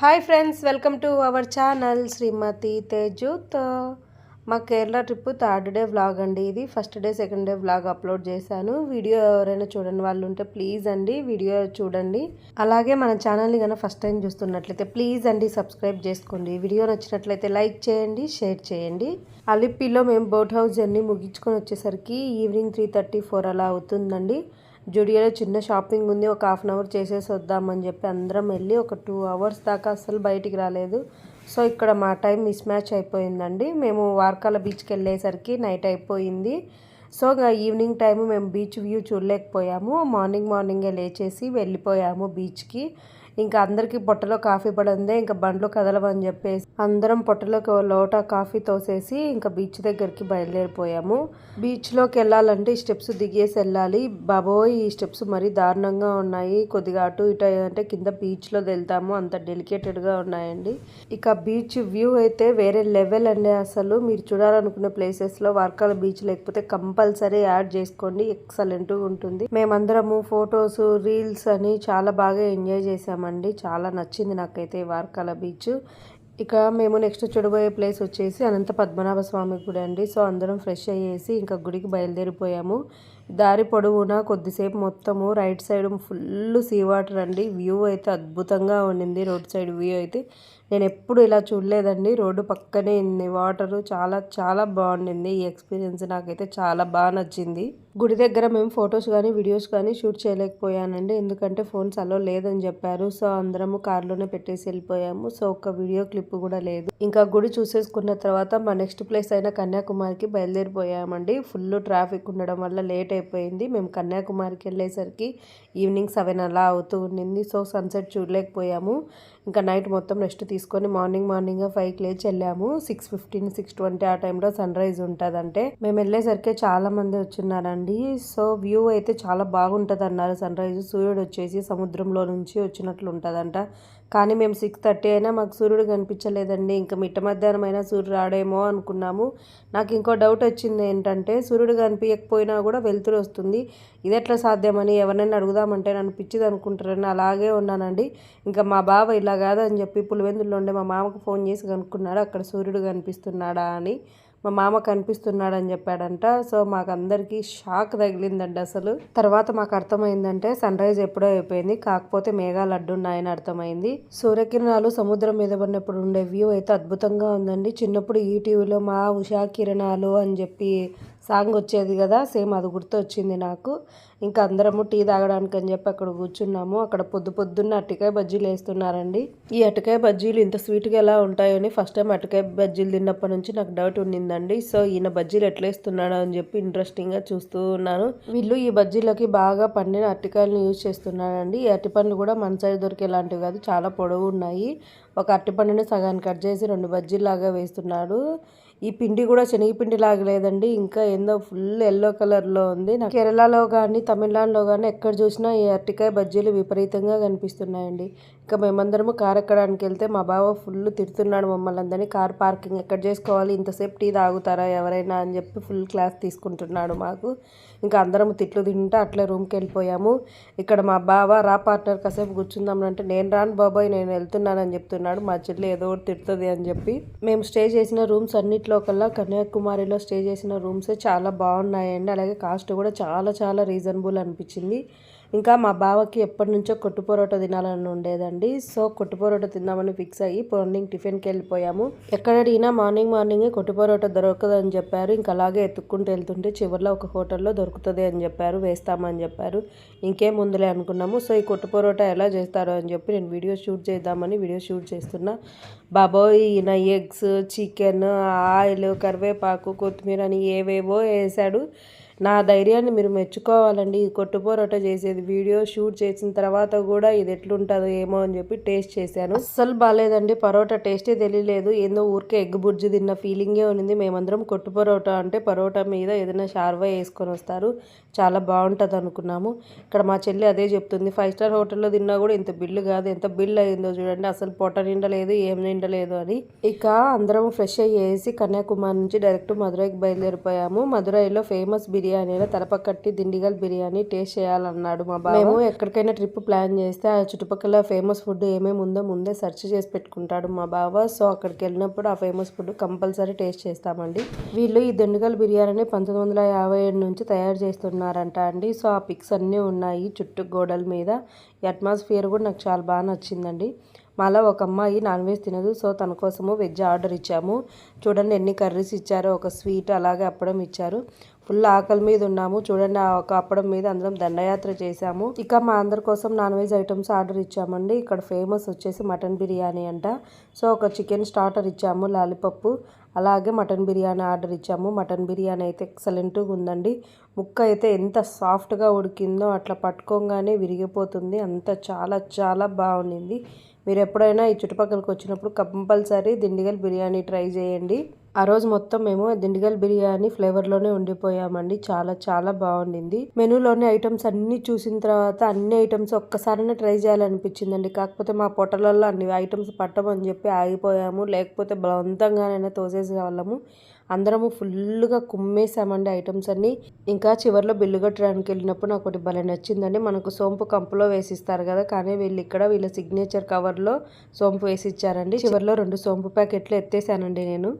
Hi friends welcome to our channel Shrimati Tejuth. మా Kerala trip third day vlog అండి ఇది. First day second day vlog upload చేశాను. Video ఎవరైనా చూడని వాళ్ళు ఉంటే ప్లీజ్ అండి వీడియో చూడండి. అలాగే మన ఛానల్ని కనుక ఫస్ట్ టైం చూస్తున్నట్లయితే ప్లీజ్ అండి సబ్స్క్రైబ్ చేసుకోండి. వీడియో నచ్చినట్లయితే లైక్ చేయండి షేర్ చేయండి. అలిపిలో మేము బోట్ హౌస్ జర్నీ ముగించుకొని వచ్చేసరికి ఈవినింగ్ త్రీ థర్టీ ఫోర్ అలా అవుతుందండి. జుడియోలో చిన్న షాపింగ్ ఉంది ఒక హాఫ్ అన్ అవర్ చేసేసి వద్దామని చెప్పి అందరం వెళ్ళి ఒక టూ అవర్స్ దాకా అస్సలు బయటికి రాలేదు. సో ఇక్కడ మా టైం మిస్ మ్యాచ్ అయిపోయిందండి. మేము వార్కాల బీచ్కి వెళ్ళేసరికి నైట్ అయిపోయింది. సో ఈవినింగ్ టైం మేము బీచ్ వ్యూ చూడలేకపోయాము. మార్నింగ్ మార్నింగే లేచేసి వెళ్ళిపోయాము బీచ్కి. ఇంకా అందరికీ పొట్టలో కాఫీ పడిందే ఇంకా బండ్లు కదలవని చెప్పేసి అందరం పొట్టలోకి లోట కాఫీ తోసేసి ఇంకా బీచ్ దగ్గరికి బయలుదేరిపోయాము. బీచ్లోకి వెళ్ళాలంటే ఈ స్టెప్స్ దిగేసి వెళ్ళాలి. బాబోయ్ ఈ స్టెప్స్ మరీ దారుణంగా ఉన్నాయి. కొద్దిగా అటు ఇటు అంటే కింద బీచ్లో వెళ్తాము. అంత డెలికేటెడ్గా ఉన్నాయండి. ఇక బీచ్ వ్యూ అయితే వేరే లెవెల్ అండి అసలు. మీరు చూడాలనుకునే ప్లేసెస్లో వర్కాల బీచ్ లేకపోతే కంపల్సరీ యాడ్ చేసుకోండి. ఎక్సలెంట్గా ఉంటుంది. మేమందరము ఫొటోస్ రీల్స్ అని చాలా బాగా ఎంజాయ్ చేసాము చేసామండి చాలా నచ్చింది నాకైతే వార్కల బీచ్. ఇక మేము నెక్స్ట్ చూడబోయే ప్లేస్ వచ్చేసి అనంత పద్మనాభ స్వామి గుడి అండి. సో అందరం ఫ్రెష్ అయ్యేసి ఇంకా గుడికి బయలుదేరిపోయాము. దారి పొడవునా కొద్దిసేపు మొత్తము right side full sea water అండి. వ్యూ అయితే అద్భుతంగా ఉండింది. రోడ్ సైడ్ వ్యూ అయితే నేను ఎప్పుడు ఇలా చూడలేదండి. రోడ్డు పక్కనే ఉంది. వాటరు చాలా చాలా బాగుండింది. ఈ ఎక్స్పీరియన్స్ నాకైతే చాలా బాగా నచ్చింది. గుడి దగ్గర మేము ఫొటోస్ కానీ వీడియోస్ కానీ షూట్ చేయలేకపోయానండి. ఎందుకంటే ఫోన్స్ అలో లేదని చెప్పారు. సో అందరము కార్లోనే పెట్టేసి వెళ్ళిపోయాము. సో ఒక వీడియో క్లిప్ కూడా లేదు. ఇంకా గుడి చూసేసుకున్న తర్వాత మా నెక్స్ట్ ప్లేస్ అయిన కన్యాకుమారికి బయలుదేరిపోయామండి. ఫుల్ ట్రాఫిక్ ఉండడం వల్ల లేట్ అయిపోయింది. మేము కన్యాకుమారికి వెళ్ళేసరికి ఈవినింగ్ సెవెన్ అలా అవుతూ ఉండింది. సో సన్సెట్ చూడలేకపోయాము. ఇంకా నైట్ మొత్తం రెస్ట్ తీసుకొని మార్నింగ్ మార్నింగ్ ఫైవ్కి లేచి వెళ్ళాము. సిక్స్ ఫిఫ్టీన్ సిక్స్ ట్వంటీ ఆ టైంలో సన్ రైజ్ ఉంటుందంటే. మేము వెళ్ళేసరికి చాలా మంది వచ్చిన్నారండి. అండి సో వ్యూ అయితే చాలా బాగుంటుంది అన్నారు సన్ రైజ్ సూర్యుడు వచ్చేసి సముద్రంలో నుంచి వచ్చినట్లు ఉంటుందంట కానీ మేము సిక్స్ థర్టీ అయినా మాకు సూర్యుడు కనిపించలేదండి. ఇంకా మిట్ట మధ్యాహ్నం అయినా సూర్యుడు రాడేమో అనుకున్నాము. నాకు ఇంకో డౌట్ వచ్చింది ఏంటంటే సూర్యుడు కనిపించకపోయినా కూడా వెలుతురు వస్తుంది. ఇది ఎట్లా సాధ్యమని ఎవరినైనా అడుగుదామంటే నన్ను పిచ్చిది అనుకుంటారని అలాగే ఉన్నానండి. ఇంకా మా బావ ఇలా కాదని చెప్పి పులివెందుల్లో ఉండే మా మామకు ఫోన్ చేసి కనుక్కున్నాడు అక్కడ సూర్యుడు కనిపిస్తున్నాడా అని. మా మామ కనిపిస్తున్నాడని చెప్పాడంట. సో మాకు అందరికీ షాక్ తగిలిందండి అసలు. తర్వాత మాకు అర్థమైందంటే సన్ రైజ్ ఎప్పుడో అయిపోయింది. కాకపోతే మేఘాలు అడ్డున్నాయని అర్థమైంది. సూర్యకిరణాలు సముద్రం మీద పడినప్పుడు ఉండే వ్యూ అయితే అద్భుతంగా ఉందండి. చిన్నప్పుడు ఈ టీవీలో మా ఉషా కిరణాలు అని చెప్పి సాంగ్ వచ్చేది కదా సేమ్ అది గుర్తొచ్చింది నాకు. ఇంకా అందరము టీ తాగడానికి అని చెప్పి అక్కడ కూర్చున్నాము. అక్కడ పొద్దు పొద్దున్న అరటికాయ బజ్జీలు వేస్తున్నారండి. ఈ అరటికాయ బజ్జీలు ఇంత స్వీట్గా ఎలా ఉంటాయని ఫస్ట్ టైం అరటికాయ బజ్జీలు తిన్నప్పటి నుంచి నాకు డౌట్ ఉండిందండి. సో ఈయన బజ్జీలు ఎట్లా వేస్తున్నాడు అని చెప్పి ఇంట్రెస్టింగ్గా చూస్తూ ఉన్నాను. వీళ్ళు ఈ బజ్జీలకి బాగా పండిన అరటికాయలను యూజ్ చేస్తున్నారండి. ఈ అరటిపండ్లు కూడా మన సైడ్ దొరికేలాంటివి కాదు చాలా పొడవు ఉన్నాయి ఒక అరటిపండుని సగాన్ని కట్ చేసి రెండు బజ్జీలాగా వేస్తున్నాడు. ఈ పిండి కూడా శనగపిండి లాగా లేదండి. ఇంకా ఏందో ఫుల్ ఎల్లో కలర్లో ఉంది. నాకు కేరళలో కానీ తమిళనాడులో కానీ ఎక్కడ చూసినా ఈ అరటికాయ బజ్జీలు విపరీతంగా కనిపిస్తున్నాయండి. ఇంకా మేమందరము కార్ ఎక్కడానికి వెళ్తే మా బావ ఫుల్ తిడుతున్నాడు మమ్మల్ని అందరినీ. కార్ పార్కింగ్ ఎక్కడ చేసుకోవాలి? ఇంతసేపు టీ తాగుతారా ఎవరైనా అని చెప్పి ఫుల్ క్లాస్ తీసుకుంటున్నాడు మాకు. ఇంకా అందరం తిట్లు తింటా అట్లే రూమ్కి వెళ్ళిపోయాము. ఇక్కడ మా బావ రా పార్ట్నర్ కాసేపు కూర్చుందాం అంటే నేను రాను బాబాయ్ నేను వెళ్తున్నానని చెప్తున్నాడు. మా చెల్లి ఏదో ఒకటి తిడుతుంది అని చెప్పి. మేము స్టే చేసిన రూమ్స్ అన్నిట్లో కల్లా కన్యాకుమారిలో స్టే చేసిన రూమ్స్ చాలా బాగున్నాయండి. అలాగే కాస్ట్ కూడా చాలా చాలా రీజనబుల్ అనిపించింది. ఇంకా మా బావకి ఎప్పటి నుంచో కొట్టు పొరోటా తినాలని ఉండేదండి. సో కొట్టు పొరోటా తిందామని ఫిక్స్ అయ్యి మార్నింగ్ టిఫిన్కి వెళ్ళిపోయాము. ఎక్కడడిగినా మార్నింగ్ మార్నింగే కొట్టు పొరోటా దొరకదని చెప్పారు. ఇంకా అలాగే ఎత్తుక్కుంటూ వెళ్తుంటే చివరిలో ఒక హోటల్లో దొరుకుతుంది అని చెప్పారు. వేస్తామని చెప్పారు. ఇంకేం ముందులే అనుకున్నాము. సో ఈ కొట్టు పొరోటా ఎలా చేస్తారో అని చెప్పి నేను వీడియో షూట్ చేద్దామని వీడియో షూట్ చేస్తున్నా. బాబోయ్ ఈయన ఎగ్స్ చికెన్ ఆయిల్ కరివేపాకు కొత్తిమీర అని ఏవేవో వేసాడు. నా ధైర్యాన్ని మీరు మెచ్చుకోవాలండి. ఈ కొట్టు పొరోటా చేసేది. వీడియో షూట్ చేసిన తర్వాత కూడా ఇది ఎట్లుంటుందో ఏమో అని చెప్పి టేస్ట్ చేశాను. అస్సలు బాగాలేదండి పరోటా టేస్టే తెలియలేదు. ఏందో ఊరికే ఎగ్ బుర్జి తిన్న ఫీలింగే ఉంది మేమందరం కొట్టు పరోటా అంటే పరోటా మీద ఏదైనా షార్వా వేసుకొని వస్తారు. చాలా బాగుంటుంది అనుకున్నాము. ఇక్కడ మా చెల్లి అదే చెప్తుంది. ఫైవ్ స్టార్ హోటల్లో తిన్నా కూడా ఇంత బిల్లు కాదు. ఎంత బిల్లు అయిందో చూడండి. అసలు పొట్ట నిండలేదు. ఏం నిండలేదు అని. ఇక అందరం ఫ్రెష్ అయ్యేసి కన్యాకుమారి నుంచి డైరెక్ట్ మధురైకి బయలుదేరిపోయాము. మధురైలో ఫేమస్ బిర్యానీ బిర్యానీ అయినా తలపకట్టి దిండిగల్ బిర్యానీ టేస్ట్ చేయాలన్నాడు మా బావ. మేము ఎక్కడికైనా ట్రిప్ ప్లాన్ చేస్తే ఆ చుట్టుపక్కల ఫేమస్ ఫుడ్ ఏమేమి ఉందో ముందే సెర్చ్ చేసి పెట్టుకుంటాడు మా బావ. సో అక్కడికి వెళ్ళినప్పుడు ఆ ఫేమస్ ఫుడ్ కంపల్సరీ టేస్ట్ చేస్తామండి. వీళ్ళు ఈ దిండుగల్ బిర్యానీ పంతొమ్మిది వందల యాభై ఏడు నుంచి తయారు చేస్తున్నారంట అండి. సో ఆ పిక్స్ అన్నీ ఉన్నాయి చుట్టూ గోడల మీద అట్మాస్ఫియర్ కూడా నాకు చాలా బాగా నచ్చిందండి. మాలో ఒక అమ్మాయి నాన్ వెజ్ తినదు. సో తన కోసము వెజ్ ఆర్డర్ ఇచ్చాము. చూడండి ఎన్ని కర్రీస్ ఇచ్చారో. ఒక స్వీట్ అలాగే అప్పడం ఇచ్చారు. ఫుల్ ఆకలి మీద ఉన్నాము. చూడండి ఆ ఒక అప్పడం మీద అందరం దండయాత్ర చేశాము. ఇక మా అందరి కోసం నాన్ వెజ్ ఐటమ్స్ ఆర్డర్ ఇచ్చామండి. ఇక్కడ ఫేమస్ వచ్చేసి మటన్ బిర్యానీ అంట. సో ఒక చికెన్ స్టార్టర్ ఇచ్చాము లాలీపప్పు. అలాగే మటన్ బిర్యానీ ఆర్డర్ ఇచ్చాము. మటన్ బిర్యానీ అయితే ఎక్సలెంట్గా ఉందండి. ముక్క అయితే ఎంత సాఫ్ట్గా ఉడికిందో అట్లా పట్టుకోగానే విరిగిపోతుంది. అంత చాలా చాలా బాగుండింది. మీరు ఎప్పుడైనా ఈ చుట్టుపక్కలకి వచ్చినప్పుడు కంపల్సరీ దిండిగల్ బిర్యానీ ట్రై చేయండి. ఆ రోజు మొత్తం మేము దిండిగల్ బిర్యానీ ఫ్లేవర్లోనే ఉండిపోయామండి. చాలా చాలా బాగుండింది. మెనూలోని ఐటమ్స్ అన్నీ చూసిన తర్వాత అన్ని ఐటమ్స్ ఒక్కసారైనా ట్రై చేయాలనిపించిందండి. కాకపోతే మా పొట్టలలో అన్ని ఐటమ్స్ పట్టమని చెప్పి ఆగిపోయాము. లేకపోతే బలవంతంగానైనా తోసేసే వాళ్ళము అందరము ఫుల్గా కుమ్మేసామండి ఐటమ్స్ అన్ని. ఇంకా చివరిలో బిల్లు కట్టడానికి వెళ్ళినప్పుడు నాకు ఒకటి భలే నచ్చిందండి. మనకు సోంపు కంపులో వేసిస్తారు కదా కానీ వీళ్ళు ఇక్కడ వీళ్ళ సిగ్నేచర్ కవర్లో సోంపు వేసి ఇచ్చారండి చివరిలో రెండు సోంపు ప్యాకెట్లు ఎత్తేసానండి నేను.